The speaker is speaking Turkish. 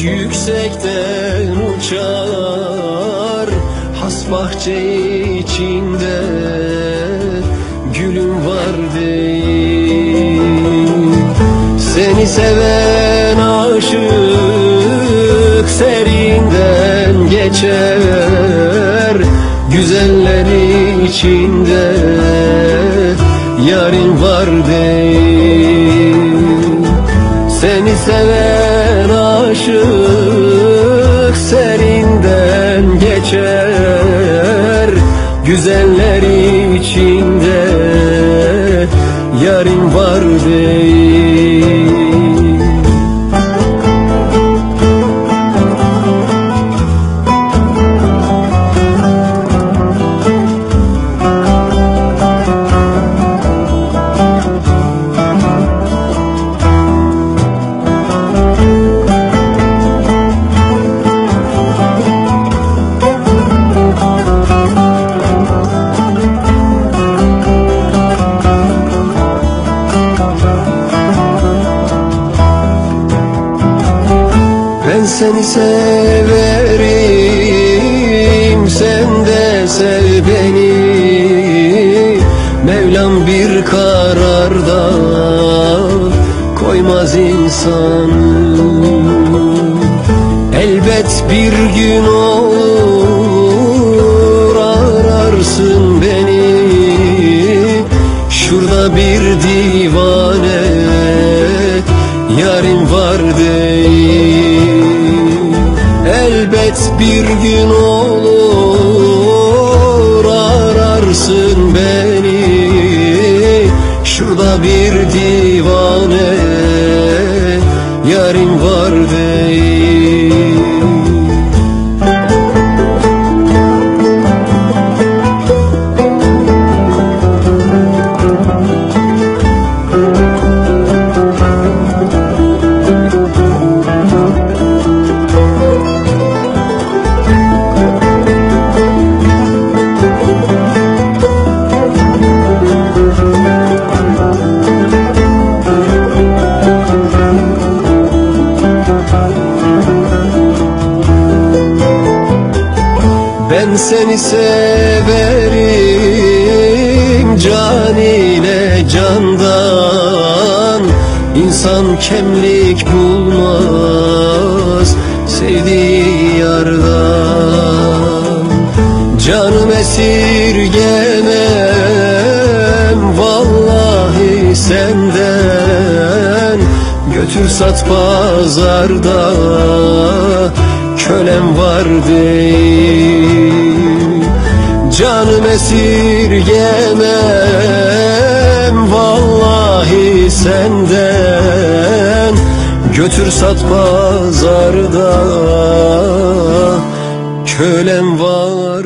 yüksekten uçar Has bahçe içinde gülüm var değil. Seni seven aşık serinden geçer Güzeller içinde yarın var değil. Seni seven aşık serinden geçer Güzeller içinde. Yarın var değil seni severim Sen de sev beni. Mevlam bir kararda Koymaz insanı. Elbet bir gün olur Ararsın beni. Şurada bir divane Yarim var değil Elbet bir gün olur Ararsın beni. Şurada bir divane Yarim var değil Ben seni severim can ile candan. İnsan kemlik bulmaz sevdiği yardan. Canım esirgemem vallahi senden. Götür sat pazarda kölem var değil. Canım esirgemem vallahi senden Götür sat pazarda. Kölem var